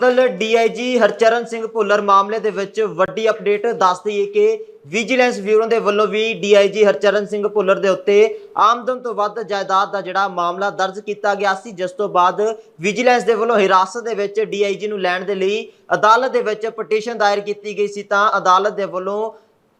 ਕੱਲ ਡੀਆਈਜੀ ਹਰਚਰਨ ਸਿੰਘ ਭੁੱਲਰ ਮਾਮਲੇ ਦੇ ਵਿੱਚ ਵੱਡੀ ਅਪਡੇਟ ਦੱਸ ਦਈਏ ਕਿ ਵਿਜੀਲੈਂਸ ਬਿਊਰੋ ਦੇ ਵੱਲੋਂ ਵੀ ਡੀਆਈਜੀ ਹਰਚਰਨ ਸਿੰਘ ਭੁੱਲਰ ਦੇ ਉੱਤੇ ਆਮਦਨ ਤੋਂ ਵੱਧ ਜਾਇਦਾਦ ਦਾ ਜਿਹੜਾ ਮਾਮਲਾ ਦਰਜ ਕੀਤਾ ਗਿਆ ਸੀ, ਜਿਸ ਤੋਂ ਬਾਅਦ ਵਿਜੀਲੈਂਸ ਦੇ ਵੱਲੋਂ ਹਿਰਾਸਤ ਦੇ ਵਿੱਚ ਡੀਆਈਜੀ ਨੂੰ ਲੈਣ ਦੇ ਲਈ ਅਦਾਲਤ ਦੇ ਵਿੱਚ ਪਟੀਸ਼ਨ ਦਾਇਰ ਕੀਤੀ ਗਈ ਸੀ ਤਾਂ ਅਦਾਲਤ ਦੇ ਵੱਲੋਂ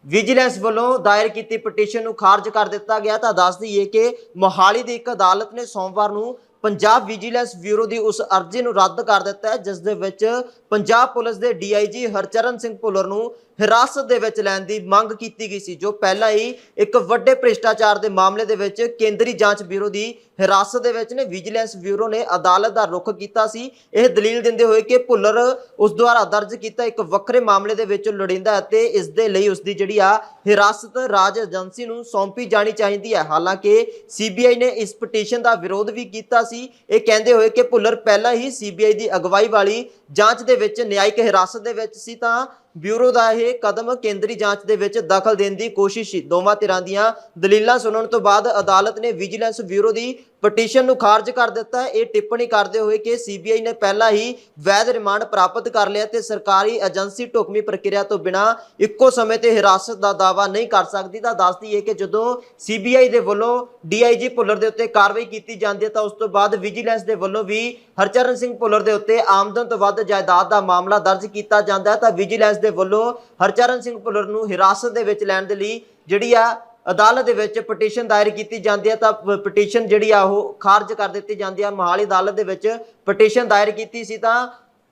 ਵਿਜੀਲੈਂਸ ਵੱਲੋਂ ਦਾਇਰ ਕੀਤੀ ਪਟੀਸ਼ਨ ਨੂੰ ਖਾਰਜ ਕਰ ਦਿੱਤਾ ਗਿਆ। ਤਾਂ ਦੱਸ ਦਈਏ ਕਿ ਮੋਹਾਲੀ ਦੀ ਇੱਕ ਅਦਾਲਤ ਨੇ ਸੋਮਵਾਰ ਨੂੰ ਪੰਜਾਬ ਵਿਜੀਲੈਂਸ ਬਿਊਰੋ ਦੀ ਉਸ ਅਰਜ਼ੀ ਨੂੰ ਰੱਦ ਕਰ ਦਿੱਤਾ ਹੈ, ਜਿਸ ਦੇ ਵਿੱਚ ਪੰਜਾਬ ਪੁਲਿਸ ਦੇ ਡੀਆਈਜੀ ਹਰਚਰਨ ਸਿੰਘ ਭੁੱਲਰ ਨੂੰ ਹਿਰਾਸਤ ਦੇ ਵਿੱਚ ਲੈਣ ਦੀ ਮੰਗ ਕੀਤੀ ਗਈ ਸੀ, ਜੋ ਪਹਿਲਾਂ ਹੀ ਇੱਕ ਵੱਡੇ ਭ੍ਰਿਸ਼ਟਾਚਾਰ ਦੇ ਮਾਮਲੇ ਦੇ ਵਿੱਚ ਕੇਂਦਰੀ ਜਾਂਚ ਬਿਊਰੋ ਦੀ ਹਿਰਾਸਤ ਦੇ ਵਿੱਚ ਨੇ, ਵਿਜੀਲੈਂਸ ਬਿਊਰੋ ਨੇ ਅਦਾਲਤ ਦਾ ਰੁਖ ਕੀਤਾ ਸੀ। ਇਹ ਦਲੀਲ ਦਿੰਦੇ ਹੋਏ ਕਿ ਭੁੱਲਰ ਉਸ ਦੁਆਰਾ ਦਰਜ ਕੀਤਾ ਇੱਕ ਵੱਖਰੇ ਮਾਮਲੇ ਦੇ ਵਿੱਚ ਲੋੜਿੰਦਾ ਅਤੇ ਇਸ ਦੇ ਲਈ ਉਸ ਦੀ ਜਿਹੜੀ ਆ ਹਿਰਾਸਤ ਰਾਜ ਏਜੰਸੀ ਨੂੰ ਸੌਂਪੀ ਜਾਣੀ ਚਾਹੀਦੀ ਹੈ। ਹਾਲਾਂਕਿ ਸੀਬੀਆਈ ਨੇ ਇਸ ਪਟੀਸ਼ਨ ਦਾ ਵਿਰੋਧ ਵੀ ਕੀਤਾ ਸੀ। ਇਹ ਕਹਿੰਦੇ ਹੋਏ ਕਿ ਭੁੱਲਰ ਪਹਿਲਾਂ ਹੀ ਸੀਬੀਆਈ ਦੀ ਅਗਵਾਈ ਵਾਲੀ ਜਾਂਚ ਦੇ ਵਿੱਚ, ਨਿਆਇਕ ਹਿਰਾਸਤ ਦੇ ਵਿੱਚ ਸੀ ਤਾਂ ਬਿਊਰੋ ਦਾ ਇਹ ਕਦਮ ਕੇਂਦਰੀ ਜਾਂਚ ਦੇ ਵਿੱਚ ਦਖਲ ਦੇਣ ਦੀ ਕੋਸ਼ਿਸ਼ ਸੀ। ਦੋਵਾਂ ਧਿਰਾਂ ਦੀਆਂ ਦਲੀਲਾਂ ਸੁਣਨ ਤੋਂ ਬਾਅਦ ਅਦਾਲਤ ਨੇ ਵਿਜੀਲੈਂਸ ਬਿਊਰੋ ਦੀ ਪਟੀਸ਼ਨ ਨੂੰ ਖਾਰਜ ਕਰ ਦਿੱਤਾ ਇਹ ਟਿੱਪਣੀ ਕਰਦੇ ਹੋਏ ਕਿ ਸੀਬੀਆਈ ਨੇ ਪਹਿਲਾਂ ਹੀ ਵੈਧ ਰਿਮਾਂਡ ਪ੍ਰਾਪਤ ਕਰ ਲਿਆ ਤੇ ਸਰਕਾਰੀ ਏਜੰਸੀ ਢੁਕਵੀਂ ਪ੍ਰਕਿਰਿਆ ਤੋਂ ਬਿਨਾ ਇੱਕੋ ਸਮੇਂ ਤੇ ਹਿਰਾਸਤ ਦਾ ਦਾਅਵਾ ਨਹੀਂ ਕਰ ਸਕਦੀ। ਤਾਂ ਦੱਸਦੀ ਹੈ ਕਿ ਜਦੋਂ ਸੀਬੀਆਈ ਦੇ ਵੱਲੋਂ ਡੀਆਈਜੀ ਭੁੱਲਰ ਦੇ ਉੱਤੇ ਕਾਰਵਾਈ ਕੀਤੀ ਜਾਂਦੀ ਹੈ, ਤਾਂ ਉਸ ਤੋਂ ਬਾਅਦ ਵਿਜੀਲੈਂਸ ਦੇ ਵੱਲੋਂ ਵੀ ਹਰਚਰਨ ਸਿੰਘ ਭੁੱਲਰ ਦੇ ਉੱਤੇ ਆਮਦਨ ਤੋਂ ਵੱਧ ਜਾਇਦਾਦ ਦਾ ਮਾਮਲਾ ਦਰਜ ਕੀਤਾ ਜਾਂਦਾ ਹੈ। ਤਾਂ ਵਿਜੀਲੈਂਸ ਦੇ ਵੱਲੋਂ ਹਰਚਰਨ ਸਿੰਘ ਭੁੱਲਰ ਨੂੰ ਹਿਰਾਸਤ ਦੇ ਵਿੱਚ ਲੈਣ ਦੇ ਲਈ ਜਿਹੜੀ ਆ ਅਦਾਲਤ ਦੇ ਵਿੱਚ ਪਟੀਸ਼ਨ ਦਾਇਰ ਕੀਤੀ ਜਾਂਦੀ ਹੈ ਤਾਂ ਪਟੀਸ਼ਨ ਜਿਹੜੀ ਆ ਉਹ ਖਾਰਜ ਕਰ ਦਿੱਤੀ ਜਾਂਦੀ ਆ। ਮਹਾਲੀ ਅਦਾਲਤ ਦੇ ਵਿੱਚ ਪਟੀਸ਼ਨ ਦਾਇਰ ਕੀਤੀ ਸੀ ਤਾਂ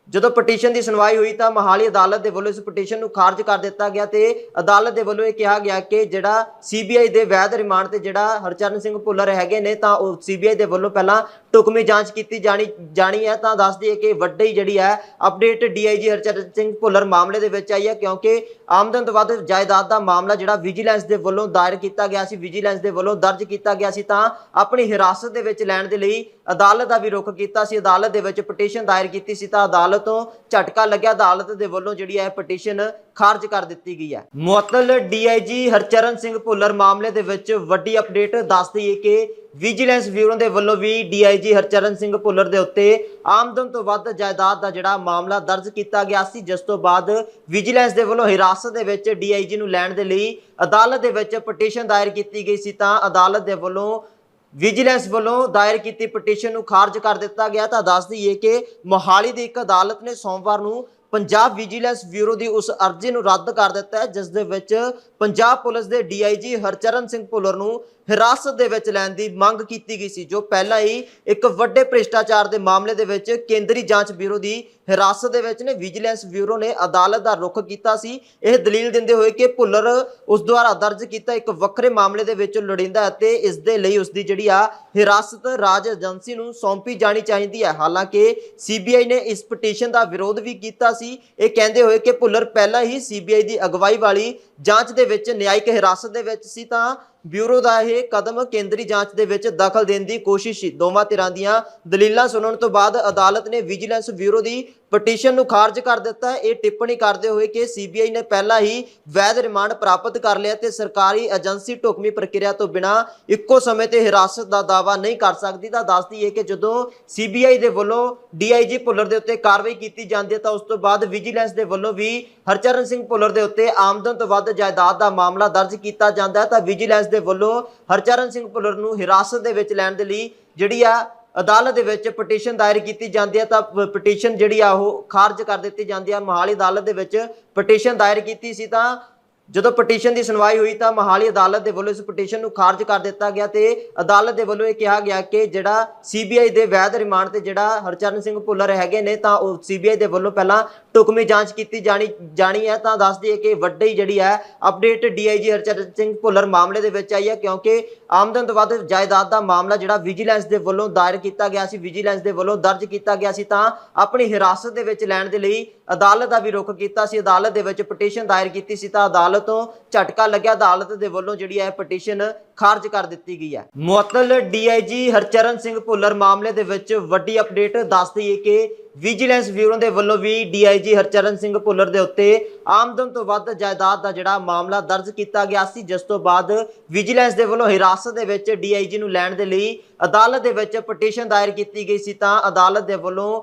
ਜਦੋਂ ਪਟੀਸ਼ਨ ਦੀ ਸੁਣਵਾਈ ਹੋਈ ਤਾਂ ਮਹਾਲੀ ਅਦਾਲਤ ਦੇ ਵੱਲੋਂ ਇਸ ਪਟੀਸ਼ਨ ਨੂੰ ਖਾਰਜ ਕਰ ਦਿੱਤਾ ਗਿਆ ਤੇ ਅਦਾਲਤ ਦੇ ਵੱਲੋਂ ਇਹ ਕਿਹਾ ਗਿਆ ਕਿ ਜਿਹੜਾ ਸੀਬੀਆਈ ਦੇ ਵੈਧ ਰਿਮਾਂਡ ਤੇ ਜਿਹੜਾ ਹਰਚਰਨ ਸਿੰਘ ਭੁੱਲਰ ਹੈਗੇ ਨੇ ਤਾਂ ਉਹ ਸੀਬੀਆਈ ਦੇ ਵੱਲੋਂ ਪਹਿਲਾਂ ਟੁਕਮੀ ਜਾਂਚ ਕੀਤੀ ਜਾਣੀ ਜਾਣੀ ਹੈ ਤਾਂ ਦੱਸਦੀ ਹੈ ਕਿ ਵੱਡੀ ਜਿਹੜੀ ਹੈ ਅਪਡੇਟ ਡੀਆਈਜੀ ਹਰਚਰਨ ਸਿੰਘ ਭੁੱਲਰ ਮਾਮਲੇ ਦੇ ਵਿੱਚ ਆਈ ਹੈ, ਕਿਉਂਕਿ ਆਮਦਨ ਤੋਂ ਵੱਧ ਜਾਇਦਾਦ ਦਾ ਮਾਮਲਾ ਜਿਹੜਾ ਵਿਜੀਲੈਂਸ ਦੇ ਵੱਲੋਂ ਦਾਇਰ ਕੀਤਾ ਗਿਆ ਸੀ ਵਿਜੀਲੈਂਸ ਦੇ ਵੱਲੋਂ ਦਰਜ ਕੀਤਾ ਗਿਆ ਸੀ, ਤਾਂ ਆਪਣੀ ਹਿਰਾਸਤ ਦੇ ਵਿੱਚ ਲੈਣ ਦੇ ਲਈ ਅਦਾਲਤ ਦਾ ਵੀ ਰੁਖ ਕੀਤਾ ਸੀ, ਅਦਾਲਤ ਦੇ ਵਿੱਚ ਪਟੀਸ਼ਨ ਦਾਇਰ ਕੀਤੀ ਸੀ, ਤਾਂ ਅਦਾਲਤ ਤੋਂ ਝਟਕਾ ਲੱਗਿਆ, ਅਦਾਲਤ ਦੇ ਵੱਲੋਂ ਜਿਹੜੀ ਹੈ ਪਟੀਸ਼ਨ ਖਾਰਜ ਕਰ ਦਿੱਤੀ ਗਈ ਹੈ। ਮੁਅੱਤਲ ਡੀਆਈਜੀ ਹਰਚਰਨ ਸਿੰਘ ਭੁੱਲਰ ਮਾਮਲੇ ਦੇ ਵਿੱਚ ਵੱਡੀ ਅਪਡੇਟ ਦੱਸ ਦਈਏ ਕਿ ਵਿਜੀਲੈਂਸ ਬਿਊਰੋ ਦੇ ਵੱਲੋਂ ਵੀ ਡੀਆਈਜੀ ਹਰਚਰਨ ਸਿੰਘ ਭੁੱਲਰ ਦੇ ਉੱਤੇ ਆਮਦਨ ਤੋਂ ਵੱਧ ਜਾਇਦਾਦ ਦਾ ਜਿਹੜਾ ਮਾਮਲਾ ਦਰਜ ਕੀਤਾ ਗਿਆ ਸੀ, ਜਿਸ ਤੋਂ ਬਾਅਦ ਵਿਜੀਲੈਂਸ ਦੇ ਵੱਲੋਂ ਹਿਰਾਸਤ ਦੇ ਵਿੱਚ ਡੀਆਈਜੀ ਨੂੰ ਲੈਣ ਦੇ ਲਈ ਅਦਾਲਤ ਦੇ ਵਿੱਚ ਪਟੀਸ਼ਨ ਦਾਇਰ ਕੀਤੀ ਗਈ ਸੀ, ਤਾਂ ਅਦਾਲਤ ਦੇ ਵੱਲੋਂ ਵਿਜੀਲੈਂਸ ਵੱਲੋਂ ਦਾਇਰ ਕੀਤੀ ਪਟੀਸ਼ਨ ਨੂੰ ਖਾਰਜ ਕਰ ਦਿੱਤਾ ਗਿਆ। ਤਾਂ ਦੱਸ ਦਈਏ ਕਿ ਮੋਹਾਲੀ ਦੀ ਇੱਕ ਅਦਾਲਤ ਨੇ ਸੋਮਵਾਰ ਨੂੰ ਪੰਜਾਬ ਵਿਜੀਲੈਂਸ ਬਿਊਰੋ ਦੀ ਉਸ ਅਰਜ਼ੀ ਨੂੰ ਰੱਦ ਕਰ ਦਿੱਤਾ ਹੈ, ਜਿਸ ਦੇ ਵਿੱਚ ਪੰਜਾਬ ਪੁਲਿਸ ਦੇ ਡੀਆਈਜੀ ਹਰਚਰਨ ਸਿੰਘ ਭੁੱਲਰ ਨੂੰ ਹਿਰਾਸਤ ਦੇ ਵਿੱਚ ਲੈਣ ਦੀ ਮੰਗ ਕੀਤੀ ਗਈ ਸੀ, ਜੋ ਪਹਿਲਾਂ ਹੀ ਇੱਕ ਵੱਡੇ ਭ੍ਰਿਸ਼ਟਾਚਾਰ ਦੇ ਮਾਮਲੇ ਦੇ ਵਿੱਚ ਕੇਂਦਰੀ ਜਾਂਚ ਬਿਊਰੋ ਦੀ ਹਿਰਾਸਤ ਦੇ ਵਿੱਚ ਨੇ, ਵਿਜੀਲੈਂਸ ਬਿਊਰੋ ਨੇ ਅਦਾਲਤ ਦਾ ਰੁਖ ਕੀਤਾ ਸੀ। ਇਹ ਦਲੀਲ ਦਿੰਦੇ ਹੋਏ ਕਿ ਭੁੱਲਰ ਉਸ ਦੁਆਰਾ ਦਰਜ ਕੀਤਾ ਇੱਕ ਵੱਖਰੇ ਮਾਮਲੇ ਦੇ ਵਿੱਚ ਲੋੜਿੰਦਾ ਅਤੇ ਇਸ ਦੇ ਲਈ ਉਸ ਦੀ ਜਿਹੜੀ ਆ ਹਿਰਾਸਤ ਰਾਜ ਏਜੰਸੀ ਨੂੰ ਸੌਂਪੀ ਜਾਣੀ ਚਾਹੀਦੀ ਹੈ। ਹਾਲਾਂਕਿ ਸੀਬੀਆਈ ਨੇ ਇਸ ਪਟੀਸ਼ਨ ਦਾ ਵਿਰੋਧ ਵੀ ਕੀਤਾ ਸੀ। ਇਹ ਕਹਿੰਦੇ ਹੋਏ ਕਿ ਭੁੱਲਰ ਪਹਿਲਾਂ ਹੀ ਸੀਬੀਆਈ ਦੀ ਅਗਵਾਈ ਵਾਲੀ ਜਾਂਚ ਦੇ ਵਿੱਚ, ਨਿਆਇਕ ਹਿਰਾਸਤ ਦੇ ਵਿੱਚ ਸੀ ਤਾਂ ਬਿਊਰੋ ਦਾ ਇਹ ਕਦਮ ਕੇਂਦਰੀ ਜਾਂਚ ਦੇ ਵਿੱਚ ਦਖਲ ਦੇਣ ਦੀ ਕੋਸ਼ਿਸ਼ ਸੀ। ਦੋਵਾਂ ਧਿਰਾਂ ਦੀਆਂ ਦਲੀਲਾਂ ਸੁਣਨ ਤੋਂ ਬਾਅਦ ਅਦਾਲਤ ਨੇ ਵਿਜੀਲੈਂਸ ਬਿਊਰੋ ਦੀ ਪਟੀਸ਼ਨ ਨੂੰ ਖਾਰਜ ਕਰ ਦਿੱਤਾ। ਇਹ ਟਿੱਪਣੀ ਕਰਦੇ ਹੋਏ ਕਿ ਸੀਬੀਆਈ ਨੇ ਪਹਿਲਾਂ ਹੀ ਵੈਧ ਰਿਮਾਂਡ ਪ੍ਰਾਪਤ ਕਰ ਲਿਆ ਤੇ ਸਰਕਾਰੀ ਏਜੰਸੀ ਢੁਕਵੀਂ ਪ੍ਰਕਿਰਿਆ ਤੋਂ ਬਿਨਾ ਇੱਕੋ ਸਮੇਂ ਤੇ ਹਿਰਾਸਤ ਦਾ ਦਾਅਵਾ ਨਹੀਂ ਕਰ ਸਕਦੀ। ਤਾਂ ਦੱਸਦੀ ਹੈ ਕਿ ਜਦੋਂ ਸੀਬੀਆਈ ਦੇ ਵੱਲੋਂ ਡੀਆਈਜੀ ਭੁੱਲਰ ਦੇ ਉੱਤੇ ਕਾਰਵਾਈ ਕੀਤੀ ਜਾਂਦੀ ਹੈ ਤਾਂ ਉਸ ਤੋਂ ਬਾਅਦ ਵਿਜੀਲੈਂਸ ਦੇ ਵੱਲੋਂ ਵੀ ਹਰਚਰਨ ਸਿੰਘ ਭੁੱਲਰ ਦੇ ਉੱਤੇ ਆਮਦਨ ਤੋਂ ਵੱਧ ਜਾਇਦਾਦ ਦਾ ਮਾਮਲਾ ਦਰਜ ਕੀਤਾ ਜਾਂਦਾ ਹੈ। ਤਾਂ ਵਿਜੀਲੈਂਸ ਦੇ ਵੱਲੋਂ ਹਰਚਰਨ ਸਿੰਘ ਭੁੱਲਰ ਨੂੰ ਹਿਰਾਸਤ ਦੇ ਵਿੱਚ ਲੈਣ ਦੇ ਲਈ ਜਿਹੜੀ ਆ ਅਦਾਲਤ ਦੇ ਵਿੱਚ ਪਟੀਸ਼ਨ ਦਾਇਰ ਕੀਤੀ ਜਾਂਦੀ ਹੈ ਤਾਂ ਪਟੀਸ਼ਨ ਜਿਹੜੀ ਆ ਉਹ ਖਾਰਜ ਕਰ ਦਿੱਤੀ ਜਾਂਦੀ ਹੈ ਮੋਹਾਲੀ ਅਦਾਲਤ ਦੇ ਵਿੱਚ ਪਟੀਸ਼ਨ ਦਾਇਰ ਕੀਤੀ ਸੀ ਤਾਂ ਜਦੋਂ ਪਟੀਸ਼ਨ ਦੀ ਸੁਣਵਾਈ ਹੋਈ ਤਾਂ ਮੋਹਾਲੀ ਅਦਾਲਤ ਦੇ ਵੱਲੋਂ ਇਸ ਪਟੀਸ਼ਨ ਨੂੰ ਖਾਰਜ ਕਰ ਦਿੱਤਾ ਗਿਆ ਤੇ ਅਦਾਲਤ ਦੇ ਵੱਲੋਂ ਇਹ ਕਿਹਾ ਗਿਆ ਕਿ ਜਿਹੜਾ ਸੀਬੀਆਈ ਦੇ ਵੈਧ ਰਿਮਾਂਡ ਤੇ ਜਿਹੜਾ ਹਰਚਰਨ ਸਿੰਘ ਭੁੱਲਰ ਹੈਗੇ ਨੇ ਤਾਂ ਉਹ ਸੀਬੀਆਈ ਦੇ ਵੱਲੋਂ ਪਹਿਲਾਂ ਟੁਕਮੀ ਜਾਂਚ ਕੀਤੀ ਜਾਣੀ ਜਾਣੀ ਹੈ। ਤਾਂ ਦੱਸਦੀ ਹੈ ਕਿ ਵੱਡੀ ਜਿਹੜੀ ਹੈ ਅਪਡੇਟ ਡੀਆਈਜੀ ਹਰਚਰਨ ਸਿੰਘ ਭੁੱਲਰ ਮਾਮਲੇ ਦੇ ਵਿੱਚ ਆਈ ਹੈ ਕਿਉਂਕਿ ਆਮਦਨ ਤੋਂ ਵੱਧ ਜਾਇਦਾਦ ਦਾ ਮਾਮਲਾ ਜਿਹੜਾ ਵਿਜੀਲੈਂਸ ਦੇ ਵੱਲੋਂ ਦਾਇਰ ਕੀਤਾ ਗਿਆ ਸੀ ਵਿਜੀਲੈਂਸ ਦੇ ਵੱਲੋਂ ਦਰਜ ਕੀਤਾ ਗਿਆ ਸੀ ਤਾਂ ਆਪਣੀ ਹਿਰਾਸਤ ਦੇ ਵਿੱਚ ਲੈਣ ਦੇ ਲਈ ਅਦਾਲਤ ਦਾ ਵੀ ਰੁਖ ਕੀਤਾ ਸੀ, ਅਦਾਲਤ ਦੇ ਵਿੱਚ ਪਟੀਸ਼ਨ ਦਾਇਰ ਕੀਤੀ ਸੀ ਤਾਂ ਅਦਾਲਤ ਤੋਂ ਝਟਕਾ ਲੱਗਿਆ, ਅਦਾਲਤ ਦੇ ਵੱਲੋਂ ਜਿਹੜੀ ਹੈ ਪਟੀਸ਼ਨ ਖਾਰਜ ਕਰ ਦਿੱਤੀ ਗਈ ਹੈ। ਮੁਅੱਤਲ ਡੀਆਈਜੀ ਹਰਚਰਨ ਸਿੰਘ ਭੁੱਲਰ ਮਾਮਲੇ ਦੇ ਵਿੱਚ ਵੱਡੀ ਅਪਡੇਟ ਦੱਸ ਦਈਏ ਕਿ ਵਿਜੀਲੈਂਸ ਬਿਊਰੋ ਦੇ ਵੱਲੋਂ ਵੀ ਡੀਆਈਜੀ ਹਰਚਰਨ ਸਿੰਘ ਭੁੱਲਰ ਦੇ ਉੱਤੇ ਆਮਦਨ ਤੋਂ ਵੱਧ ਜਾਇਦਾਦ ਦਾ ਜਿਹੜਾ ਮਾਮਲਾ ਦਰਜ ਕੀਤਾ ਗਿਆ ਸੀ, ਜਿਸ ਤੋਂ ਬਾਅਦ ਵਿਜੀਲੈਂਸ ਦੇ ਵੱਲੋਂ ਹਿਰਾਸਤ ਦੇ ਵਿੱਚ ਡੀਆਈਜੀ ਨੂੰ ਲੈਣ ਦੇ ਲਈ ਅਦਾਲਤ ਦੇ ਵਿੱਚ ਪਟੀਸ਼ਨ ਦਾਇਰ ਕੀਤੀ ਗਈ ਸੀ ਤਾਂ ਅਦਾਲਤ ਦੇ ਵੱਲੋਂ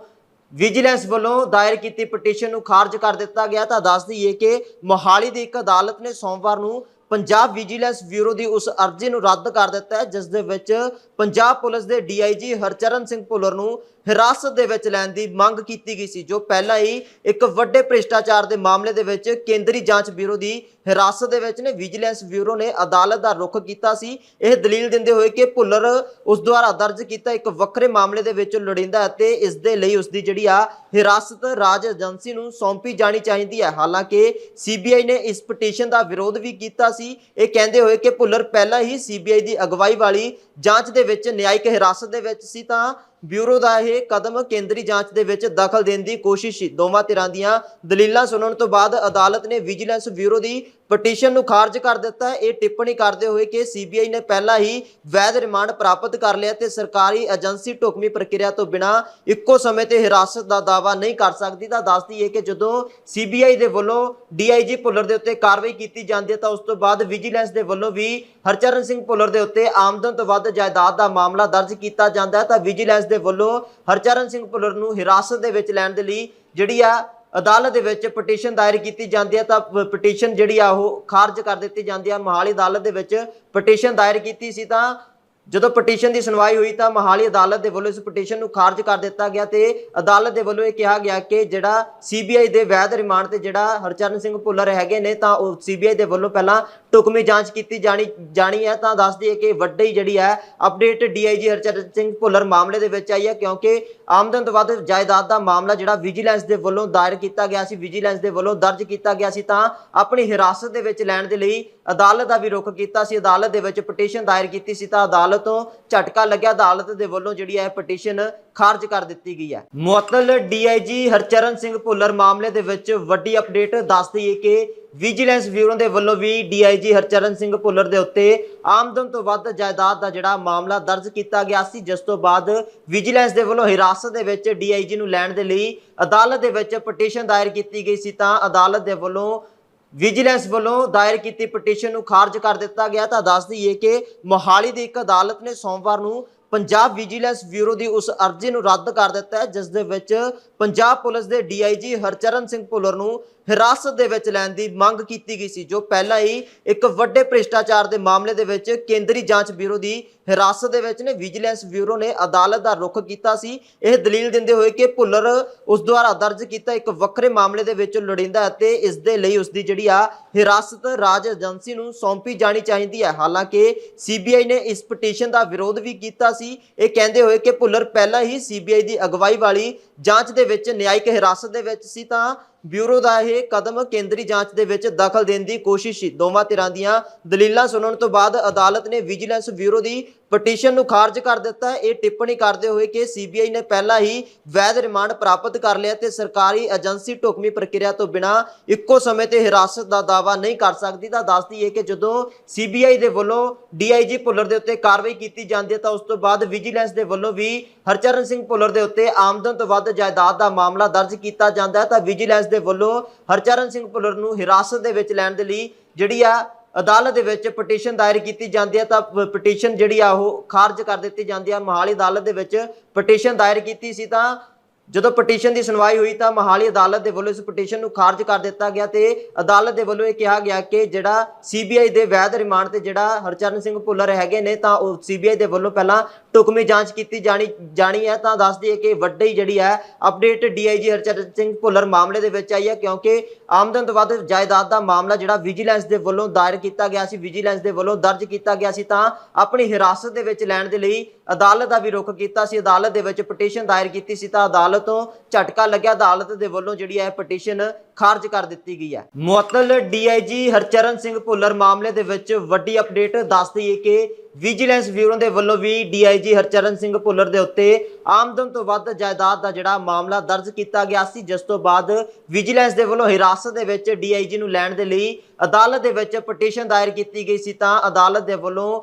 ਵਿਜੀਲੈਂਸ ਵੱਲੋਂ ਦਾਇਰ ਕੀਤੀ ਪਟੀਸ਼ਨ ਨੂੰ ਖਾਰਜ ਕਰ ਦਿੱਤਾ ਗਿਆ ਤਾਂ ਦੱਸ ਦਈਏ ਕਿ ਮੋਹਾਲੀ ਦੀ ਇੱਕ ਅਦਾਲਤ ਨੇ ਸੋਮਵਾਰ ਨੂੰ ਪੰਜਾਬ ਵਿਜੀਲੈਂਸ ਬਿਊਰੋ ਦੀ ਉਸ ਅਰਜ਼ੀ ਨੂੰ ਰੱਦ ਕਰ ਦਿੱਤਾ ਹੈ, ਜਿਸ ਦੇ ਵਿੱਚ ਪੰਜਾਬ ਪੁਲਿਸ ਦੇ ਡੀਆਈਜੀ ਹਰਚਰਨ ਸਿੰਘ ਭੁੱਲਰ ਨੂੰ ਹਿਰਾਸਤ ਦੇ ਵਿੱਚ ਲੈਣ ਦੀ ਮੰਗ ਕੀਤੀ ਗਈ ਸੀ, ਜੋ ਪਹਿਲਾਂ ਹੀ ਇੱਕ ਵੱਡੇ ਭ੍ਰਿਸ਼ਟਾਚਾਰ ਦੇ ਮਾਮਲੇ ਦੇ ਵਿੱਚ ਕੇਂਦਰੀ ਜਾਂਚ ਬਿਊਰੋ ਦੀ ਹਿਰਾਸਤ ਦੇ ਵਿੱਚ ਨੇ, ਵਿਜੀਲੈਂਸ ਬਿਊਰੋ ਨੇ ਅਦਾਲਤ ਦਾ ਰੁਖ ਕੀਤਾ ਸੀ। ਇਹ ਦਲੀਲ ਦਿੰਦੇ ਹੋਏ ਕਿ ਭੁੱਲਰ ਉਸ ਦੁਆਰਾ ਦਰਜ ਕੀਤਾ ਇੱਕ ਵੱਖਰੇ ਮਾਮਲੇ ਦੇ ਵਿੱਚ ਲੋੜਿੰਦਾ ਅਤੇ ਇਸ ਦੇ ਲਈ ਉਸ ਦੀ ਜਿਹੜੀ ਆ ਹਿਰਾਸਤ ਰਾਜ ਏਜੰਸੀ ਨੂੰ ਸੌਂਪੀ ਜਾਣੀ ਚਾਹੀਦੀ ਹੈ। ਹਾਲਾਂਕਿ ਸੀਬੀਆਈ ਨੇ ਇਸ ਪਟੀਸ਼ਨ ਦਾ ਵਿਰੋਧ ਵੀ ਕੀਤਾ ਸੀ। ਇਹ ਕਹਿੰਦੇ ਹੋਏ ਕਿ ਭੁੱਲਰ ਪਹਿਲਾਂ ਹੀ ਸੀਬੀਆਈ ਦੀ ਅਗਵਾਈ ਵਾਲੀ ਜਾਂਚ ਦੇ ਵਿੱਚ, ਨਿਆਇਕ ਹਿਰਾਸਤ ਦੇ ਵਿੱਚ ਸੀ ਤਾਂ ਬਿਊਰੋ ਦਾ ਇਹ ਕਦਮ ਕੇਂਦਰੀ ਜਾਂਚ ਦੇ ਵਿੱਚ ਦਖਲ ਦੇਣ ਦੀ ਕੋਸ਼ਿਸ਼ ਸੀ। ਦੋਵਾਂ ਧਿਰਾਂ ਦੀਆਂ ਦਲੀਲਾਂ ਸੁਣਨ ਤੋਂ ਬਾਅਦ ਅਦਾਲਤ ਨੇ ਵਿਜੀਲੈਂਸ ਬਿਊਰੋ ਦੀ ਪਟੀਸ਼ਨ ਨੂੰ ਖਾਰਜ ਕਰ ਦਿੱਤਾ ਹੈ। ਇਹ ਟਿੱਪਣੀ ਕਰਦੇ ਹੋਏ ਕਿ ਸੀਬੀਆਈ ਨੇ ਪਹਿਲਾਂ ਹੀ ਵੈਧ ਰਿਮਾਂਡ ਪ੍ਰਾਪਤ ਕਰ ਲਿਆ ਤੇ ਸਰਕਾਰੀ ਏਜੰਸੀ ਢੁਕਵੀਂ ਪ੍ਰਕਿਰਿਆ ਤੋਂ ਬਿਨਾ ਇੱਕੋ ਸਮੇਂ ਤੇ ਹਿਰਾਸਤ ਦਾ ਦਾਅਵਾ ਨਹੀਂ ਕਰ ਸਕਦੀ। ਤਾਂ ਦੱਸਦੀ ਹੈ ਕਿ ਜਦੋਂ ਸੀਬੀਆਈ ਦੇ ਵੱਲੋਂ ਡੀਆਈਜੀ ਭੁੱਲਰ ਦੇ ਉੱਤੇ ਕਾਰਵਾਈ ਕੀਤੀ ਜਾਂਦੀ ਹੈ ਤਾਂ ਉਸ ਤੋਂ ਬਾਅਦ ਵਿਜੀਲੈਂਸ ਦੇ ਵੱਲੋਂ ਵੀ ਹਰਚਰਨ ਸਿੰਘ ਭੁੱਲਰ ਦੇ ਉੱਤੇ ਆਮਦਨ ਤੋਂ ਵੱਧ ਜਾਇਦਾਦ ਦਾ ਮਾਮਲਾ ਦਰਜ ਕੀਤਾ ਜਾਂਦਾ ਹੈ। ਤਾਂ ਵਿਜੀਲੈਂਸ ਦੇ ਵੱਲੋਂ ਹਰਚਰਨ ਸਿੰਘ ਭੁੱਲਰ ਨੂੰ ਹਿਰਾਸਤ ਦੇ ਵਿੱਚ ਲੈਣ ਦੇ ਲਈ ਜਿਹੜੀ ਆ ਅਦਾਲਤ ਦੇ ਵਿੱਚ ਪਟੀਸ਼ਨ ਦਾਇਰ ਕੀਤੀ ਜਾਂਦੀ ਹੈ ਤਾਂ ਪਟੀਸ਼ਨ ਜਿਹੜੀ ਆ ਉਹ ਖਾਰਜ ਕਰ ਦਿੱਤੀ ਜਾਂਦੀ ਹੈ। ਮੋਹਾਲੀ ਅਦਾਲਤ ਦੇ ਵਿੱਚ ਪਟੀਸ਼ਨ ਦਾਇਰ ਕੀਤੀ ਸੀ ਤਾਂ ਜਦੋਂ ਪਟੀਸ਼ਨ ਦੀ ਸੁਣਵਾਈ ਹੋਈ ਤਾਂ ਮੋਹਾਲੀ ਅਦਾਲਤ ਦੇ ਵੱਲੋਂ ਇਸ ਪਟੀਸ਼ਨ ਨੂੰ ਖਾਰਜ ਕਰ ਦਿੱਤਾ ਗਿਆ ਤੇ ਅਦਾਲਤ ਦੇ ਵੱਲੋਂ ਇਹ ਕਿਹਾ ਗਿਆ ਕਿ ਜਿਹੜਾ ਸੀਬੀਆਈ ਦੇ ਵੈਧ ਰਿਮਾਂਡ ਤੇ ਜਿਹੜਾ ਹਰਚਰਨ ਸਿੰਘ ਭੁੱਲਰ ਹੈਗੇ ਨੇ ਤਾਂ ਉਹ ਸੀਬੀਆਈ ਦੇ ਵੱਲੋਂ ਪਹਿਲਾਂ ਟੁਕਮੀ ਜਾਂਚ ਕੀਤੀ ਜਾਣੀ ਜਾਣੀ ਹੈ, ਤਾਂ ਦੱਸਦੀ ਹੈ ਕਿ ਵੱਡੀ ਜਿਹੜੀ ਹੈ ਅਪਡੇਟ ਡੀਆਈਜੀ ਹਰਚਰਨ ਸਿੰਘ ਭੁੱਲਰ ਮਾਮਲੇ ਦੇ ਵਿੱਚ ਆਈ ਹੈ, ਕਿਉਂਕਿ ਆਮਦਨ ਤੋਂ ਵੱਧ ਜਾਇਦਾਦ ਦਾ ਮਾਮਲਾ ਜਿਹੜਾ ਵਿਜੀਲੈਂਸ ਦੇ ਵੱਲੋਂ ਦਾਇਰ ਕੀਤਾ ਗਿਆ ਸੀ ਵਿਜੀਲੈਂਸ ਦੇ ਵੱਲੋਂ ਦਰਜ ਕੀਤਾ ਗਿਆ ਸੀ, ਤਾਂ ਆਪਣੀ ਹਿਰਾਸਤ ਦੇ ਵਿੱਚ ਲੈਣ ਦੇ ਲਈ ਅਦਾਲਤ ਦਾ ਵੀ ਰੁਖ ਕੀਤਾ ਸੀ, ਅਦਾਲਤ ਦੇ ਵਿੱਚ ਪਟੀਸ਼ਨ ਦਾਇਰ ਕੀਤੀ ਸੀ, ਤਾਂ ਅਦਾਲਤ ਤੋਂ ਝਟਕਾ ਲੱਗਿਆ, ਅਦਾਲਤ ਦੇ ਵੱਲੋਂ ਜਿਹੜੀ ਹੈ ਪਟੀਸ਼ਨ ਖਾਰਜ ਕਰ ਦਿੱਤੀ ਗਈ ਹੈ। ਮੁਅੱਤਲ ਡੀਆਈਜੀ ਹਰਚਰਨ ਸਿੰਘ ਭੁੱਲਰ ਮਾਮਲੇ ਦੇ ਵਿੱਚ ਵੱਡੀ ਅਪਡੇਟ ਦੱਸ ਹੈ ਕਿ ਵਿਜੀਲੈਂਸ ਬਿਊਰੋ ਦੇ ਵੱਲੋਂ ਵੀ ਡੀਆਈਜੀ ਹਰਚਰਨ ਸਿੰਘ ਭੁੱਲਰ ਦੇ ਉੱਤੇ ਆਮਦਨ ਤੋਂ ਵੱਧ ਜਾਇਦਾਦ ਦਾ ਜਿਹੜਾ ਮਾਮਲਾ ਦਰਜ ਕੀਤਾ ਗਿਆ ਸੀ, ਜਿਸ ਤੋਂ ਬਾਅਦ ਵਿਜੀਲੈਂਸ ਦੇ ਵੱਲੋਂ ਹਿਰਾਸਤ ਦੇ ਵਿੱਚ ਡੀਆਈਜੀ ਨੂੰ ਲੈਣ ਦੇ ਲਈ ਅਦਾਲਤ ਦੇ ਵਿੱਚ ਪਟੀਸ਼ਨ ਦਾਇਰ ਕੀਤੀ ਗਈ ਸੀ ਤਾਂ ਅਦਾਲਤ ਦੇ ਵੱਲੋਂ ਵਿਜੀਲੈਂਸ ਵੱਲੋਂ ਦਾਇਰ ਕੀਤੀ ਪਟੀਸ਼ਨ ਨੂੰ ਖਾਰਜ ਕਰ ਦਿੱਤਾ ਗਿਆ। ਤਾਂ ਦੱਸ ਦਈਏ ਕਿ ਮੋਹਾਲੀ ਦੀ ਇੱਕ ਅਦਾਲਤ ਨੇ ਸੋਮਵਾਰ ਨੂੰ ਪੰਜਾਬ ਵਿਜੀਲੈਂਸ ਬਿਊਰੋ ਦੀ ਉਸ ਅਰਜ਼ੀ ਨੂੰ ਰੱਦ ਕਰ ਦਿੱਤਾ ਹੈ, ਜਿਸ ਦੇ ਵਿੱਚ ਪੰਜਾਬ ਪੁਲਿਸ ਦੇ ਡੀਆਈਜੀ ਹਰਚਰਨ ਸਿੰਘ ਭੁੱਲਰ ਨੂੰ ਹਿਰਾਸਤ ਦੇ ਵਿੱਚ ਲੈਣ ਦੀ ਮੰਗ ਕੀਤੀ ਗਈ ਸੀ, ਜੋ ਪਹਿਲਾਂ ਹੀ ਇੱਕ ਵੱਡੇ ਭ੍ਰਿਸ਼ਟਾਚਾਰ ਦੇ ਮਾਮਲੇ ਦੇ ਵਿੱਚ ਕੇਂਦਰੀ ਜਾਂਚ ਬਿਊਰੋ ਦੀ ਹਿਰਾਸਤ ਦੇ ਵਿੱਚ ਨੇ, ਵਿਜੀਲੈਂਸ ਬਿਊਰੋ ਨੇ ਅਦਾਲਤ ਦਾ ਰੁਖ ਕੀਤਾ ਸੀ। ਇਹ ਦਲੀਲ ਦਿੰਦੇ ਹੋਏ ਕਿ ਭੁੱਲਰ ਉਸ ਦੁਆਰਾ ਦਰਜ ਕੀਤਾ ਇੱਕ ਵੱਖਰੇ ਮਾਮਲੇ ਦੇ ਵਿੱਚ ਲੋੜਿੰਦਾ ਹੈ ਇਸ ਦੇ ਲਈ ਉਸ ਦੀ ਜਿਹੜੀ ਆ ਹਿਰਾਸਤ ਰਾਜ ਏਜੰਸੀ ਨੂੰ ਸੌਂਪੀ ਜਾਣੀ ਚਾਹੀਦੀ ਹੈ। ਹਾਲਾਂਕਿ ਸੀਬੀਆਈ ਨੇ ਇਸ ਪਟੀਸ਼ਨ ਦਾ ਵਿਰੋਧ ਵੀ ਕੀਤਾ ਸੀ। ਇਹ ਕਹਿੰਦੇ ਹੋਏ ਕਿ ਭੁੱਲਰ ਪਹਿਲਾਂ ਹੀ ਸੀਬੀਆਈ ਦੀ ਅਗਵਾਈ ਵਾਲੀ ਜਾਂਚ ਦੇ ਵਿੱਚ, ਨਿਆਇਕ ਹਿਰਾਸਤ ਦੇ ਵਿੱਚ ਸੀ ਤਾਂ ਬਿਊਰੋ ਦਾ ਇਹ ਕਦਮ ਕੇਂਦਰੀ ਜਾਂਚ ਦੇ ਵਿੱਚ ਦਖਲ ਦੇਣ ਦੀ ਕੋਸ਼ਿਸ਼ ਸੀ। ਦੋਵਾਂ ਧਿਰਾਂ ਦੀਆਂ ਦਲੀਲਾਂ ਸੁਣਨ ਤੋਂ ਬਾਅਦ ਅਦਾਲਤ ਨੇ ਵਿਜੀਲੈਂਸ ਬਿਊਰੋ ਦੀ ਪਟੀਸ਼ਨ ਨੂੰ ਖਾਰਜ ਕਰ ਦਿੱਤਾ ਹੈ। ਇਹ ਟਿੱਪਣੀ ਕਰਦੇ ਹੋਏ ਕਿ ਸੀਬੀਆਈ ਨੇ ਪਹਿਲਾਂ ਹੀ ਵੈਧ ਰਿਮਾਂਡ ਪ੍ਰਾਪਤ ਕਰ ਲਿਆ ਤੇ ਸਰਕਾਰੀ ਏਜੰਸੀ ਢੁਕਵੀਂ ਪ੍ਰਕਿਰਿਆ ਤੋਂ ਬਿਨਾ ਇੱਕੋ ਸਮੇਂ ਤੇ ਹਿਰਾਸਤ ਦਾ ਦਾਅਵਾ ਨਹੀਂ ਕਰ ਸਕਦੀ। ਤਾਂ ਦੱਸਦੀ ਹੈ ਕਿ ਜਦੋਂ ਸੀਬੀਆਈ ਦੇ ਵੱਲੋਂ ਡੀਆਈਜੀ ਭੁੱਲਰ ਦੇ ਉੱਤੇ ਕਾਰਵਾਈ ਕੀਤੀ ਜਾਂਦੀ ਹੈ, ਤਾਂ ਉਸ ਤੋਂ ਬਾਅਦ ਵਿਜੀਲੈਂਸ ਦੇ ਵੱਲੋਂ ਵੀ ਹਰਚਰਨ ਸਿੰਘ ਭੁੱਲਰ ਦੇ ਉੱਤੇ ਆਮਦਨ ਤੋਂ ਵੱਧ ਜਾਇਦਾਦ ਦਾ ਮਾਮਲਾ ਦਰਜ ਕੀਤਾ ਜਾਂਦਾ ਹੈ। ਤਾਂ ਵਿਜੀਲੈਂਸ ਦੇ ਵੱਲੋਂ ਹਰਚਰਨ ਸਿੰਘ ਭੁੱਲਰ ਨੂੰ ਹਿਰਾਸਤ ਦੇ ਵਿੱਚ ਲੈਣ ਦੇ ਲਈ ਜਿਹੜੀ ਆ ਅਦਾਲਤ ਦੇ ਵਿੱਚ ਪਟੀਸ਼ਨ ਦਾਇਰ ਕੀਤੀ ਜਾਂਦੀ ਹੈ ਤਾਂ ਪਟੀਸ਼ਨ ਜਿਹੜੀ ਆ ਉਹ ਖਾਰਜ ਕਰ ਦਿੱਤੀ ਜਾਂਦੀ ਹੈ। ਮੋਹਾਲੀ ਅਦਾਲਤ ਦੇ ਵਿੱਚ ਪਟੀਸ਼ਨ ਦਾਇਰ ਕੀਤੀ ਸੀ ਤਾਂ ਜਦੋਂ ਪਟੀਸ਼ਨ ਦੀ ਸੁਣਵਾਈ ਹੋਈ ਤਾਂ ਮੋਹਾਲੀ ਅਦਾਲਤ ਦੇ ਵੱਲੋਂ ਇਸ ਪਟੀਸ਼ਨ ਨੂੰ ਖਾਰਜ ਕਰ ਦਿੱਤਾ ਗਿਆ ਤੇ ਅਦਾਲਤ ਦੇ ਵੱਲੋਂ ਇਹ ਕਿਹਾ ਗਿਆ ਕਿ ਜਿਹੜਾ ਸੀਬੀਆਈ ਦੇ ਵੈਧ ਰਿਮਾਂਡ ਤੇ ਜਿਹੜਾ ਹਰਚਰਨ ਸਿੰਘ ਭੁੱਲਰ ਹੈਗੇ ਨੇ ਤਾਂ ਉਹ ਸੀਬੀਆਈ ਦੇ ਵੱਲੋਂ ਪਹਿਲਾਂ ਟੁਕਮੀ ਜਾਂਚ ਕੀਤੀ ਜਾਣੀ ਜਾਣੀ ਹੈ ਤਾਂ ਦੱਸ ਦਈਏ ਕਿ ਵੱਡੀ ਜਿਹੜੀ ਹੈ ਅਪਡੇਟ ਡੀਆਈਜੀ ਹਰਚਰਨ ਸਿੰਘ ਭੁੱਲਰ ਮਾਮਲੇ ਦੇ ਵਿੱਚ ਆਈ ਹੈ ਕਿਉਂਕਿ ਆਮਦਨ ਤੋਂ ਵੱਧ ਜਾਇਦਾਦ ਦਾ ਮਾਮਲਾ ਜਿਹੜਾ ਵਿਜੀਲੈਂਸ ਦੇ ਵੱਲੋਂ ਦਾਇਰ ਕੀਤਾ ਗਿਆ ਸੀ, ਵਿਜੀਲੈਂਸ ਦੇ ਵੱਲੋਂ ਦਰਜ ਕੀਤਾ ਗਿਆ ਸੀ ਤਾਂ ਆਪਣੀ ਹਿਰਾਸਤ ਦੇ ਵਿੱਚ ਲੈਣ ਦੇ ਲਈ ਅਦਾਲਤ ਦਾ ਵੀ ਰੁਖ ਕੀਤਾ ਸੀ, ਅਦਾਲਤ ਦੇ ਵਿੱਚ ਪਟੀਸ਼ਨ ਦਾਇਰ ਕੀਤੀ ਸੀ ਤਾਂ ਅਦਾਲਤ ਤੋਂ ਝਟਕਾ ਲੱਗਿਆ। ਅਦਾਲਤ ਦੇ ਵੱਲੋਂ ਜਿਹੜੀ ਹੈ ਪਟੀਸ਼ਨ ਖਾਰਜ ਕਰ ਦਿੱਤੀ ਗਈ ਹੈ। ਮੁਅੱਤਲ ਡੀਆਈਜੀ ਹਰਚਰਨ ਸਿੰਘ ਭੁੱਲਰ ਮਾਮਲੇ ਦੇ ਵਿੱਚ ਵੱਡੀ ਅਪਡੇਟ ਦੱਸਦੀ ਹੈ ਕਿ ਵਿਜੀਲੈਂਸ ਬਿਊਰੋ ਦੇ ਵੱਲੋਂ ਵੀ ਡੀਆਈਜੀ ਹਰਚਰਨ ਸਿੰਘ ਭੁੱਲਰ ਦੇ ਉੱਤੇ ਆਮਦਨ ਤੋਂ ਵੱਧ ਜਾਇਦਾਦ ਦਾ ਜਿਹੜਾ ਮਾਮਲਾ ਦਰਜ ਕੀਤਾ ਗਿਆ ਸੀ, ਜਿਸ ਤੋਂ ਬਾਅਦ ਵਿਜੀਲੈਂਸ ਦੇ ਵੱਲੋਂ ਹਿਰਾਸਤ ਦੇ ਵਿੱਚ ਡੀਆਈਜੀ ਨੂੰ ਲੈਣ ਦੇ ਲਈ ਅਦਾਲਤ ਦੇ ਵਿੱਚ ਪਟੀਸ਼ਨ ਦਾਇਰ ਕੀਤੀ ਗਈ ਸੀ ਤਾਂ ਅਦਾਲਤ ਦੇ ਵੱਲੋਂ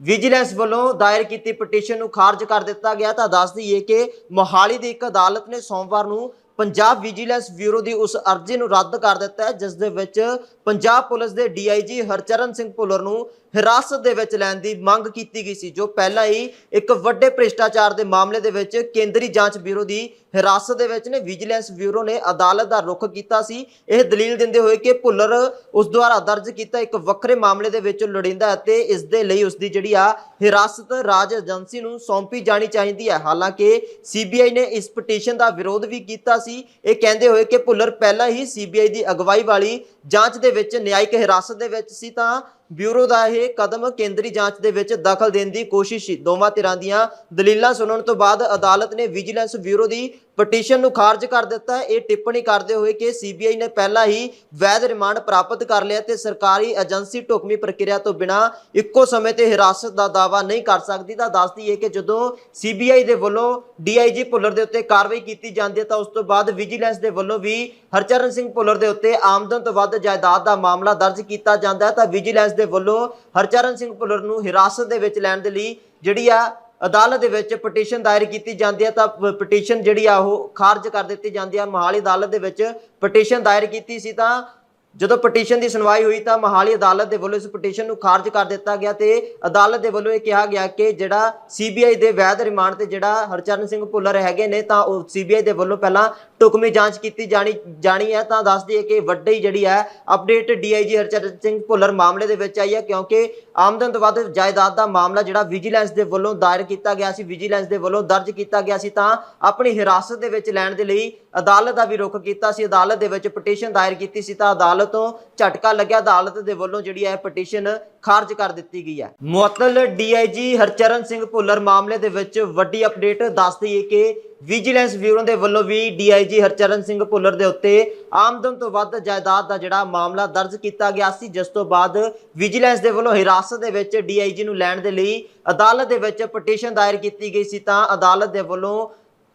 ਵਿਜੀਲੈਂਸ ਵੱਲੋਂ ਦਾਇਰ ਕੀਤੀ ਪਟੀਸ਼ਨ ਨੂੰ ਖਾਰਜ ਕਰ ਦਿੱਤਾ ਗਿਆ। ਤਾਂ ਦੱਸ ਦਈਏ ਕਿ ਮੋਹਾਲੀ ਦੀ ਇੱਕ ਅਦਾਲਤ ਨੇ ਸੋਮਵਾਰ ਨੂੰ ਪੰਜਾਬ ਵਿਜੀਲੈਂਸ ਬਿਊਰੋ ਦੀ ਉਸ ਅਰਜ਼ੀ ਨੂੰ ਰੱਦ ਕਰ ਦਿੱਤਾ ਹੈ, ਜਿਸ ਦੇ ਵਿੱਚ ਪੰਜਾਬ ਪੁਲਿਸ ਦੇ ਡੀਆਈਜੀ ਹਰਚਰਨ ਸਿੰਘ ਭੁੱਲਰ ਨੂੰ ਹਿਰਾਸਤ ਦੇ ਵਿੱਚ ਲੈਣ ਦੀ ਮੰਗ ਕੀਤੀ ਗਈ ਸੀ, ਜੋ ਪਹਿਲਾਂ ਹੀ ਇੱਕ ਵੱਡੇ ਭ੍ਰਿਸ਼ਟਾਚਾਰ ਦੇ ਮਾਮਲੇ ਦੇ ਵਿੱਚ ਕੇਂਦਰੀ ਜਾਂਚ ਬਿਊਰੋ ਦੀ ਹਿਰਾਸਤ ਦੇ ਵਿੱਚ ਨੇ, ਵਿਜੀਲੈਂਸ ਬਿਊਰੋ ਨੇ ਅਦਾਲਤ ਦਾ ਰੁਖ ਕੀਤਾ ਸੀ। ਇਹ ਦਲੀਲ ਦਿੰਦੇ ਹੋਏ ਕਿ ਭੁੱਲਰ ਉਸ ਦੁਆਰਾ ਦਰਜ ਕੀਤਾ ਇੱਕ ਵੱਖਰੇ ਮਾਮਲੇ ਦੇ ਵਿੱਚ ਲੋੜੀਂਦਾ ਅਤੇ ਇਸ ਦੇ ਲਈ ਉਸ ਦੀ ਜਿਹੜੀ ਆ ਹਿਰਾਸਤ ਰਾਜ ਏਜੰਸੀ ਨੂੰ ਸੌਂਪੀ ਜਾਣੀ ਚਾਹੀਦੀ ਹੈ। ਹਾਲਾਂਕਿ ਸੀਬੀਆਈ ਨੇ ਇਸ ਪਟੀਸ਼ਨ ਦਾ ਵਿਰੋਧ ਵੀ ਕੀਤਾ ਸੀ। ਇਹ ਕਹਿੰਦੇ ਹੋਏ ਕਿ ਭੁੱਲਰ ਪਹਿਲਾਂ ਹੀ ਸੀਬੀਆਈ ਦੀ ਅਗਵਾਈ ਵਾਲੀ ਜਾਂਚ ਦੇ ਵਿੱਚ ਨਿਆਇਕ ਹਿਰਾਸਤ ਦੇ ਵਿੱਚ ਸੀ ਤਾਂ ਬਿਊਰੋ ਦਾ ਇਹ ਕਦਮ ਕੇਂਦਰੀ ਜਾਂਚ ਦੇ ਵਿੱਚ ਦਖਲ ਦੇਣ ਦੀ ਕੋਸ਼ਿਸ਼ ਸੀ। ਦੋਵਾਂ ਧਿਰਾਂ ਦੀਆਂ ਦਲੀਲਾਂ ਸੁਣਨ ਤੋਂ ਬਾਅਦ ਅਦਾਲਤ ਨੇ ਵਿਜੀਲੈਂਸ ਬਿਊਰੋ ਦੀ ਪਟੀਸ਼ਨ ਨੂੰ ਖਾਰਜ ਕਰ ਦਿੱਤਾ ਹੈ। ਇਹ ਟਿੱਪਣੀ ਕਰਦੇ ਹੋਏ ਕਿ ਸੀਬੀਆਈ ਨੇ ਪਹਿਲਾਂ ਹੀ ਵੈਧ ਰਿਮਾਂਡ ਪ੍ਰਾਪਤ ਕਰ ਲਿਆ ਤੇ ਸਰਕਾਰੀ ਏਜੰਸੀ ਢੁਕਵੀਂ ਪ੍ਰਕਿਰਿਆ ਤੋਂ ਬਿਨਾ ਇੱਕੋ ਸਮੇਂ ਤੇ ਹਿਰਾਸਤ ਦਾ ਦਾਅਵਾ ਨਹੀਂ ਕਰ ਸਕਦੀ ਤਾਂ ਦੱਸਦੀ ਹੈ ਕਿ ਜਦੋਂ ਸੀਬੀਆਈ ਦੇ ਵੱਲੋਂ ਡੀਆਈਜੀ ਭੁੱਲਰ ਦੇ ਉੱਤੇ ਕਾਰਵਾਈ ਕੀਤੀ ਜਾਂਦੀ ਹੈ, ਤਾਂ ਉਸ ਤੋਂ ਬਾਅਦ ਵਿਜੀਲੈਂਸ ਦੇ ਵੱਲੋਂ ਵੀ ਹਰਚਰਨ ਸਿੰਘ ਭੁੱਲਰ ਦੇ ਉੱਤੇ ਆਮਦਨ ਤੋਂ ਵੱਧ ਜਾਇਦਾਦ ਦਾ ਮਾਮਲਾ ਦਰਜ ਕੀਤਾ ਜਾਂਦਾ ਹੈ ਤਾਂ ਵਿਜੀਲੈਂਸ ਦੇ ਵੱਲੋਂ ਹਰਚਰਨ ਸਿੰਘ ਭੁੱਲਰ ਨੂੰ ਹਿਰਾਸਤ ਦੇ ਵਿੱਚ ਲੈਣ ਦੇ ਲਈ ਜਿਹੜੀ ਆ ਅਦਾਲਤ ਦੇ ਵਿੱਚ ਪਟੀਸ਼ਨ ਦਾਇਰ ਕੀਤੀ ਜਾਂਦੀ ਹੈ ਤਾਂ ਪਟੀਸ਼ਨ ਜਿਹੜੀ ਆ ਉਹ ਖਾਰਜ ਕਰ ਦਿੱਤੀ ਜਾਂਦੀ ਹੈ ਮੋਹਾਲੀ ਅਦਾਲਤ ਦੇ ਵਿੱਚ ਪਟੀਸ਼ਨ ਦਾਇਰ ਕੀਤੀ ਸੀ ਤਾਂ ਜਦੋਂ ਪਟੀਸ਼ਨ ਦੀ ਸੁਣਵਾਈ ਹੋਈ ਤਾਂ ਮੋਹਾਲੀ ਅਦਾਲਤ ਦੇ ਵੱਲੋਂ ਇਸ ਪਟੀਸ਼ਨ ਨੂੰ ਖਾਰਜ ਕਰ ਦਿੱਤਾ ਗਿਆ ਤੇ ਅਦਾਲਤ ਦੇ ਵੱਲੋਂ ਇਹ ਕਿਹਾ ਗਿਆ ਕਿ ਜਿਹੜਾ ਸੀਬੀਆਈ ਦੇ ਵੈਧ ਰਿਮਾਂਡ ਤੇ ਜਿਹੜਾ ਹਰਚਰਨ ਸਿੰਘ ਭੁੱਲਰ ਹੈਗੇ ਨੇ ਤਾਂ ਉਹ ਸੀਬੀਆਈ ਦੇ ਵੱਲੋਂ ਪਹਿਲਾਂ ਟੁਕਮੀ ਜਾਂਚ ਕੀਤੀ ਜਾਣੀ ਜਾਣੀ ਹੈ ਤਾਂ ਦੱਸ ਦਈਏ ਕਿ ਵੱਡੀ ਜਿਹੜੀ ਹੈ ਅਪਡੇਟ ਡੀਆਈਜੀ ਹਰਚਰਨ ਸਿੰਘ ਭੁੱਲਰ ਮਾਮਲੇ ਦੇ ਵਿੱਚ ਆਈ ਹੈ ਕਿਉਂਕਿ ਆਮਦਨ ਤੋਂ ਵੱਧ ਜਾਇਦਾਦ ਦਾ ਮਾਮਲਾ ਜਿਹੜਾ ਵਿਜੀਲੈਂਸ ਦੇ ਵੱਲੋਂ ਦਾਇਰ ਕੀਤਾ ਗਿਆ ਸੀ, ਵਿਜੀਲੈਂਸ ਦੇ ਵੱਲੋਂ ਦਰਜ ਕੀਤਾ ਗਿਆ ਸੀ, ਤਾਂ ਆਪਣੀ ਹਿਰਾਸਤ ਦੇ ਵਿੱਚ ਲੈਣ ਦੇ ਲਈ ਅਦਾਲਤ ਦਾ ਵੀ ਰੁਖ ਕੀਤਾ ਸੀ, ਅਦਾਲਤ ਦੇ ਵਿੱਚ ਪਟੀਸ਼ਨ ਦਾਇਰ ਕੀਤੀ ਸੀ, ਤਾਂ ਅਦਾਲਤ ਤੋਂ ਝਟਕਾ ਲੱਗਿਆ, ਅਦਾਲਤ ਦੇ ਵੱਲੋਂ ਜਿਹੜੀ ਹੈ ਪਟੀਸ਼ਨ ਖਾਰਜ ਕਰ ਦਿੱਤੀ ਗਈ ਹੈ। ਮੁਅੱਤਲ ਡੀਆਈਜੀ ਹਰਚਰਨ ਸਿੰਘ ਭੁੱਲਰ ਮਾਮਲੇ ਦੇ ਵਿੱਚ ਵੱਡੀ ਅਪਡੇਟ ਦੱਸ ਦਈਏ ਕਿ ਵਿਜੀਲੈਂਸ ਬਿਊਰੋ ਦੇ ਵੱਲੋਂ ਵੀ ਡੀਆਈਜੀ ਹਰਚਰਨ ਸਿੰਘ ਭੁੱਲਰ ਦੇ ਉੱਤੇ ਆਮਦਨ ਤੋਂ ਵੱਧ ਜਾਇਦਾਦ ਦਾ ਜਿਹੜਾ ਮਾਮਲਾ ਦਰਜ ਕੀਤਾ ਗਿਆ ਸੀ, ਜਿਸ ਤੋਂ ਬਾਅਦ ਵਿਜੀਲੈਂਸ ਦੇ ਵੱਲੋਂ ਹਿਰਾਸਤ ਦੇ ਵਿੱਚ ਡੀਆਈਜੀ ਨੂੰ ਲੈਣ ਦੇ ਲਈ ਅਦਾਲਤ ਦੇ ਵਿੱਚ ਪਟੀਸ਼ਨ ਦਾਇਰ ਕੀਤੀ ਗਈ ਸੀ ਤਾਂ ਅਦਾਲਤ ਦੇ ਵੱਲੋਂ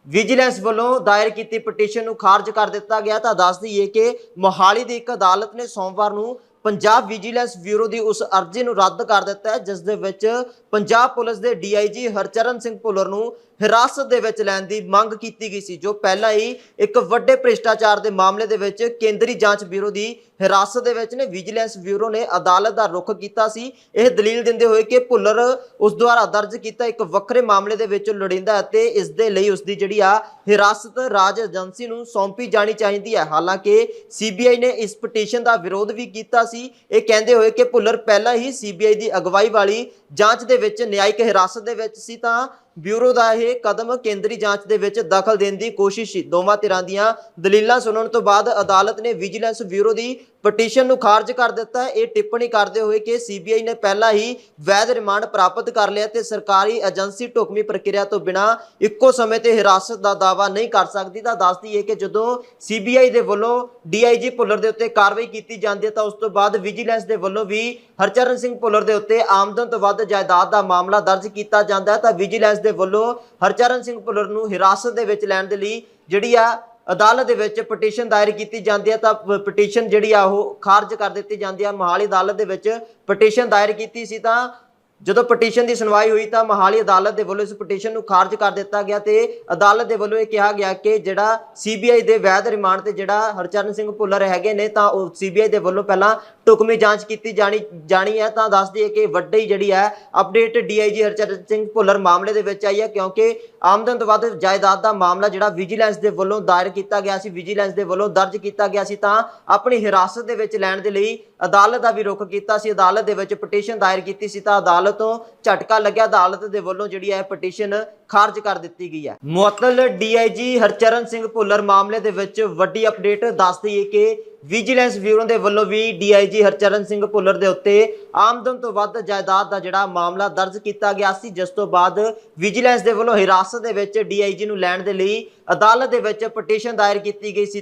ਵਿਜੀਲੈਂਸ ਵੱਲੋਂ ਦਾਇਰ ਕੀਤੀ ਪਟੀਸ਼ਨ ਨੂੰ ਖਾਰਜ ਕਰ ਦਿੱਤਾ ਗਿਆ। ਤਾਂ ਦੱਸ ਦਈਏ ਕਿ ਮੋਹਾਲੀ ਦੀ ਇੱਕ ਅਦਾਲਤ ਨੇ ਸੋਮਵਾਰ ਨੂੰ ਪੰਜਾਬ ਵਿਜੀਲੈਂਸ ਬਿਊਰੋ ਦੀ ਉਸ ਅਰਜ਼ੀ ਨੂੰ ਰੱਦ ਕਰ ਦਿੱਤਾ ਹੈ, ਜਿਸ ਦੇ ਵਿੱਚ ਪੰਜਾਬ ਪੁਲਿਸ ਦੇ ਡੀਆਈਜੀ ਹਰਚਰਨ ਸਿੰਘ ਭੁੱਲਰ ਨੂੰ ਹਿਰਾਸਤ ਦੇ ਵਿੱਚ ਲੈਣ ਦੀ ਮੰਗ ਕੀਤੀ ਗਈ ਸੀ, ਜੋ ਪਹਿਲਾਂ ਹੀ ਇੱਕ ਵੱਡੇ ਭ੍ਰਿਸ਼ਟਾਚਾਰ ਦੇ ਮਾਮਲੇ ਦੇ ਵਿੱਚ ਕੇਂਦਰੀ ਜਾਂਚ ਬਿਊਰੋ ਦੀ ਹਿਰਾਸਤ ਦੇ ਵਿੱਚ ਨੇ, ਵਿਜੀਲੈਂਸ ਬਿਊਰੋ ਨੇ ਅਦਾਲਤ ਦਾ ਰੁਖ ਕੀਤਾ ਸੀ। ਇਹ ਦਲੀਲ ਦਿੰਦੇ ਹੋਏ ਕਿ ਭੁੱਲਰ ਉਸ ਦੁਆਰਾ ਦਰਜ ਕੀਤਾ ਇੱਕ ਵੱਖਰੇ ਮਾਮਲੇ ਦੇ ਵਿੱਚ ਲੋੜੀਂਦਾ ਅਤੇ ਇਸ ਦੇ ਲਈ ਉਸ ਦੀ ਜਿਹੜੀ ਆ ਹਿਰਾਸਤ ਰਾਜ ਏਜੰਸੀ ਨੂੰ ਸੌਂਪੀ ਜਾਣੀ ਚਾਹੀਦੀ ਹੈ। ਹਾਲਾਂਕਿ ਸੀਬੀਆਈ ਨੇ ਇਸ ਪਟੀਸ਼ਨ ਦਾ ਵਿਰੋਧ ਵੀ ਕੀਤਾ ਸੀ। ਇਹ ਕਹਿੰਦੇ ਹੋਏ ਕਿ ਭੁੱਲਰ ਪਹਿਲਾਂ ਹੀ ਸੀਬੀਆਈ ਦੀ ਅਗਵਾਈ ਵਾਲੀ ਜਾਂਚ ਦੇ ਵਿੱਚ, ਨਿਆਇਕ ਹਿਰਾਸਤ ਦੇ ਵਿੱਚ ਸੀ ਤਾਂ ਬਿਊਰੋ ਦਾ ਇਹ ਕਦਮ ਕੇਂਦਰੀ ਜਾਂਚ ਦੇ ਵਿੱਚ ਦਖਲ ਦੇਣ ਦੀ ਕੋਸ਼ਿਸ਼ ਸੀ। ਦੋਵਾਂ ਧਿਰਾਂ ਦੀਆਂ ਦਲੀਲਾਂ ਸੁਣਨ ਤੋਂ ਬਾਅਦ ਅਦਾਲਤ ਨੇ ਵਿਜੀਲੈਂਸ ਬਿਊਰੋ ਦੀ ਪਟੀਸ਼ਨ ਨੂੰ ਖਾਰਜ ਕਰ ਦਿੱਤਾ ਹੈ। ਇਹ ਟਿੱਪਣੀ ਕਰਦੇ ਹੋਏ ਕਿ ਸੀਬੀਆਈ ਨੇ ਪਹਿਲਾਂ ਹੀ ਵੈਧ ਰਿਮਾਂਡ ਪ੍ਰਾਪਤ ਕਰ ਲਿਆ ਤੇ ਸਰਕਾਰੀ ਏਜੰਸੀ ਢੁਕਵੀਂ ਪ੍ਰਕਿਰਿਆ ਤੋਂ ਬਿਨਾ ਇੱਕੋ ਸਮੇਂ ਤੇ ਹਿਰਾਸਤ ਦਾ ਦਾਅਵਾ ਨਹੀਂ ਕਰ ਸਕਦੀ। ਤਾਂ ਦੱਸਦੀ ਹੈ ਕਿ ਜਦੋਂ ਸੀਬੀਆਈ ਦੇ ਵੱਲੋਂ ਡੀਆਈਜੀ ਭੁੱਲਰ ਦੇ ਉੱਤੇ ਕਾਰਵਾਈ ਕੀਤੀ ਜਾਂਦੀ ਹੈ, ਤਾਂ ਉਸ ਤੋਂ ਬਾਅਦ ਵਿਜੀਲੈਂਸ ਦੇ ਵੱਲੋਂ ਵੀ ਹਰਚਰਨ ਸਿੰਘ ਭੁੱਲਰ ਦੇ ਉੱਤੇ ਆਮਦਨ ਤੋਂ ਵੱਧ ਜਾਇਦਾਦ ਦਾ ਮਾਮਲਾ ਦਰਜ ਕੀਤਾ ਜਾਂਦਾ ਹੈ। ਤਾਂ ਵਿਜੀਲੈਂਸ ਦੇ ਵੱਲੋਂ ਹਰਚਰਨ ਸਿੰਘ ਭੁੱਲਰ ਨੂੰ ਹਿਰਾਸਤ ਦੇ ਵਿੱਚ ਲੈਣ ਦੇ ਲਈ ਜਿਹੜੀ ਆ ਅਦਾਲਤ ਦੇ ਵਿੱਚ ਪਟੀਸ਼ਨ ਦਾਇਰ ਕੀਤੀ ਜਾਂਦੀ ਹੈ ਤਾਂ ਪਟੀਸ਼ਨ ਜਿਹੜੀ ਆ ਉਹ ਖਾਰਜ ਕਰ ਦਿੱਤੀ ਜਾਂਦੀ ਹੈ ਮੋਹਾਲੀ ਅਦਾਲਤ ਦੇ ਵਿੱਚ ਪਟੀਸ਼ਨ ਦਾਇਰ ਕੀਤੀ ਸੀ ਤਾਂ ਜਦੋਂ ਪਟੀਸ਼ਨ ਦੀ ਸੁਣਵਾਈ ਹੋਈ ਤਾਂ ਮੋਹਾਲੀ ਅਦਾਲਤ ਦੇ ਵੱਲੋਂ ਇਸ ਪਟੀਸ਼ਨ ਨੂੰ ਖਾਰਜ ਕਰ ਦਿੱਤਾ ਗਿਆ ਤੇ ਅਦਾਲਤ ਦੇ ਵੱਲੋਂ ਇਹ ਕਿਹਾ ਗਿਆ ਕਿ ਜਿਹੜਾ ਸੀਬੀਆਈ ਦੇ ਵੈਧ ਰਿਮਾਂਡ ਤੇ ਜਿਹੜਾ ਹਰਚਰਨ ਸਿੰਘ ਭੁੱਲਰ ਹੈਗੇ ਨੇ ਤਾਂ ਉਹ ਸੀਬੀਆਈ ਦੇ ਵੱਲੋਂ ਪਹਿਲਾਂ ਟੁਕਮੀ ਜਾਂਚ ਕੀਤੀ ਜਾਣੀ ਜਾਣੀ ਹੈ, ਤਾਂ ਦੱਸ ਦਈਏ ਕਿ ਵੱਡੀ ਜਿਹੜੀ ਹੈ ਅਪਡੇਟ ਡੀਆਈਜੀ ਹਰਚਰਨ ਸਿੰਘ ਭੁੱਲਰ ਮਾਮਲੇ ਦੇ ਵਿੱਚ ਆਈ ਹੈ, ਕਿਉਂਕਿ ਆਮਦਨ ਤੋਂ ਵੱਧ ਜਾਇਦਾਦ ਦਾ ਮਾਮਲਾ ਜਿਹੜਾ ਵਿਜੀਲੈਂਸ ਦੇ ਵੱਲੋਂ ਦਾਇਰ ਕੀਤਾ ਗਿਆ ਸੀ ਵਿਜੀਲੈਂਸ ਦੇ ਵੱਲੋਂ ਦਰਜ ਕੀਤਾ ਗਿਆ ਸੀ, ਤਾਂ ਆਪਣੀ ਹਿਰਾਸਤ ਦੇ ਵਿੱਚ ਲੈਣ ਦੇ ਲਈ ਅਦਾਲਤ ਦਾ ਵੀ ਰੁਖ ਕੀਤਾ ਸੀ, ਅਦਾਲਤ ਦੇ ਵਿੱਚ ਪਟੀਸ਼ਨ ਦਾਇਰ ਕੀਤੀ ਸੀ, ਤਾਂ ਅਦਾਲਤ ਤੋਂ ਝਟਕਾ ਲੱਗਿਆ, ਅਦਾਲਤ ਦੇ ਵੱਲੋਂ ਜਿਹੜੀ ਹੈ ਪਟੀਸ਼ਨ ਖਾਰਜ ਕਰ ਦਿੱਤੀ ਗਈ ਹੈ। ਮੁਅੱਤਲ ਡੀਆਈਜੀ ਹਰਚਰਨ ਸਿੰਘ ਭੁੱਲਰ ਮਾਮਲੇ ਦੇ ਵਿੱਚ ਵੱਡੀ ਅਪਡੇਟ ਦੱਸ ਦਈਏ ਕਿ ਵਿਜੀਲੈਂਸ ਬਿਊਰੋ ਦੇ ਵੱਲੋਂ ਵੀ ਡੀਆਈਜੀ ਹਰਚਰਨ ਸਿੰਘ ਭੁੱਲਰ ਦੇ ਉੱਤੇ ਆਮਦਨ ਤੋਂ ਵੱਧ ਜਾਇਦਾਦ ਦਾ ਜਿਹੜਾ ਮਾਮਲਾ ਦਰਜ ਕੀਤਾ ਗਿਆ ਸੀ, ਜਿਸ ਤੋਂ ਬਾਅਦ ਵਿਜੀਲੈਂਸ ਦੇ ਵੱਲੋਂ ਹਿਰਾਸਤ ਦੇ ਵਿੱਚ ਡੀਆਈਜੀ ਨੂੰ ਲੈਣ ਦੇ ਲਈ ਅਦਾਲਤ ਦੇ ਵਿੱਚ ਪਟੀਸ਼ਨ ਦਾਇਰ ਕੀਤੀ ਗਈ ਸੀ।